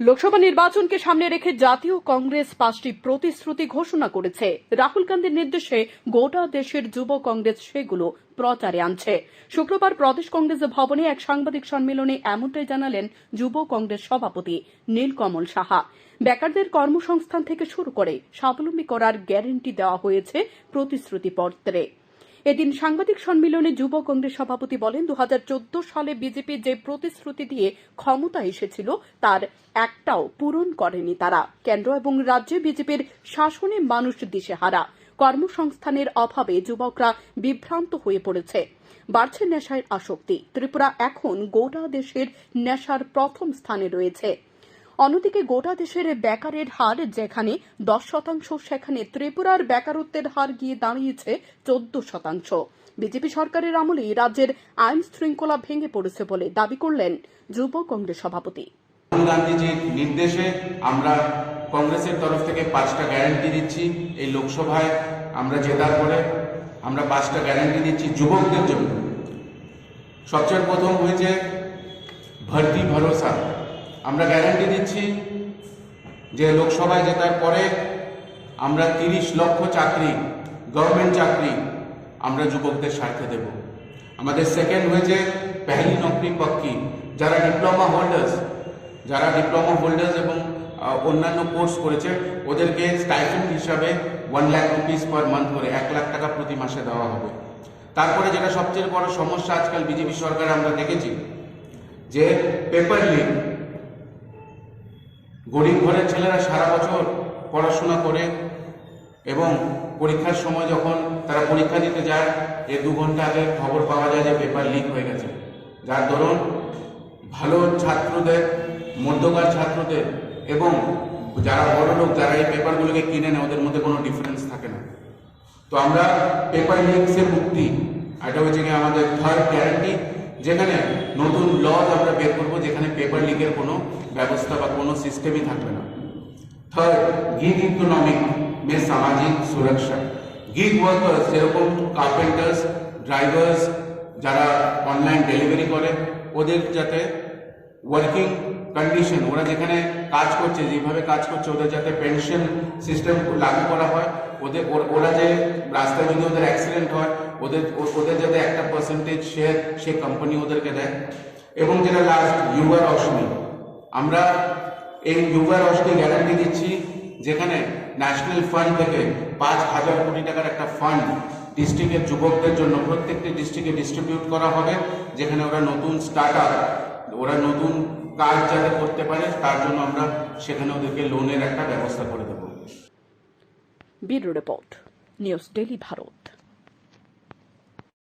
লোকসভা নির্বাচনকে সামনে রেখে জাতীয় কংগ্রেস পাঁচটি প্রতিশ্রুতি ঘোষণা করেছে। রাহুল গান্ধীর নির্দেশে গোটা দেশের যুব কংগ্রেস সেগুলো প্রচারে আনছে। শুক্রবার প্রদেশ কংগ্রেস ভবনে এক সাংবাদিক সম্মেলনে এমনটাই জানালেন যুব কংগ্রেস সভাপতি নীলকমল সাহা। বেকারদের কর্মসংস্থান থেকে শুরু করে স্বাবলম্বী করার গ্যারেন্টি দেওয়া হয়েছে প্রতিশ্রুতিপত্রে। এদিন সাংবাদিক সম্মেলনে যুব কংগ্রেস সভাপতি বলেন দু হাজার চোদ্দ সালে বিজেপি যে প্রতিশ্রুতি দিয়ে ক্ষমতা এসেছিল, তার একটাও পূরণ করেনি তারা। কেন্দ্র এবং রাজ্যে বিজেপির শাসনে মানুষ দিশেহারা। কর্মসংস্থানের অভাবে যুবকরা বিভ্রান্ত হয়ে পড়েছে। বাড়ছে নেশায় আসক্তি। ত্রিপুরা এখন গোটা দেশের নেশার প্রথম স্থানে রয়েছে। অন্যদিকে গোটা দেশের বেকারের হার, যেখানে দশ শতাংশ, সেখানে ত্রিপুরার বেকারত্বের হার গিয়ে দাঁড়িয়েছে চোদ্দ শতাংশ। বিজেপি সরকারের আমলে রাজ্যের আইন শৃঙ্খলা ভেঙে পড়েছে বলে দাবি করলেন যুব কংগ্রেস সভাপতি। গান্ধীজির নির্দেশে আমরা কংগ্রেসের তরফ থেকে পাঁচটা গ্যারান্টি দিচ্ছি। এই লোকসভায় আমরা জেতার পরে আমরা পাঁচটা গ্যারান্টি দিচ্ছি যুবকদের জন্য। সবচেয়ে প্রথম হয়েছে ভর্তি ভরসা। আমরা গ্যারান্টি দিচ্ছি যে লোকসভায় জেতার পরে আমরা তিরিশ লক্ষ চাকরি গভর্নমেন্ট চাকরি আমরা যুবকদের স্বার্থে দেব। আমাদের সেকেন্ড হয়েছে পেহলি নকরি পক্কি যারা ডিপ্লোমা হোল্ডার্স যারা ডিপ্লোমা হোল্ডার্স এবং অন্যান্য কোর্স করেছে, ওদেরকে স্টাইফেন্ড হিসাবে one lakh rupees per month করে এক লাখ টাকা প্রতি মাসে দেওয়া হবে। তারপরে যেটা সবচেয়ে বড় সমস্যা আজকাল বিজেপি সরকার আমরা দেখেছি যে পেপার লিক গরিব ঘরের ছেলেরা সারা বছর পড়াশোনা করে এবং পরীক্ষার সময় যখন তারা পরীক্ষা দিতে যায় এর দু ঘণ্টা আগে খবর পাওয়া যায় যে পেপার লিক হয়ে গেছে। যার দরুন ভালো ছাত্রদের, মধ্যকার ছাত্রদের এবং যারা বড় লোক, যারা এই পেপারগুলোকে কিনে নেয়, ওদের মধ্যে কোনো ডিফারেন্স থাকে না। তো আমরা পেপার লিকসের মুক্তি, এটা হচ্ছে কি আমাদের থার্ড গ্যারান্টি যেখানে নতুন লজ আমরা বের করব, যেখানে পেপার লিকের কোনো ব্যবস্থা বা কোনো সিস্টেমই থাকবে না। থার্ড গিগ ইকোনমিক মে সামাজিক সুরক্ষা। গিগ ওয়ার্কার্স যেরকম কার্পেন্টার্স ড্রাইভার্স যারা অনলাইন ডেলিভারি করে, ওদের যাতে ওয়ার্কিং কন্ডিশন ওরা যেখানে কাজ করছে, যেভাবে কাজ করছে, ওদের যাতে পেনশন সিস্টেম লাগু করা হয়, ওদের, ওরা যে রাস্তায় যদি ওদের অ্যাক্সিডেন্ট হয়, ওদের ওদের যাতে একটা পার্সেন্টেজ শেয়ার সে কোম্পানি ওদেরকে দেয়। এবং যেটা লাস্ট ইউআর রশনি আমরা এই ইউআর রশনি গ্যারান্টি দিচ্ছি, যেখানে ন্যাশনাল ফান্ড থেকে পাঁচ হাজার কোটি টাকার একটা ফান্ড ডিস্ট্রিক্টের যুবকদের জন্য, প্রত্যেকটি ডিস্ট্রিক্টে ডিস্ট্রিবিউট করা হবে, যেখানে ওরা নতুন স্টার্ট ওরা নতুন কাজ যাতে করতে পারে, তার জন্য আমরা সেখানে ওদেরকে লোনের একটা ব্যবস্থা করে দেবো। Bureau report, news daily Bharat.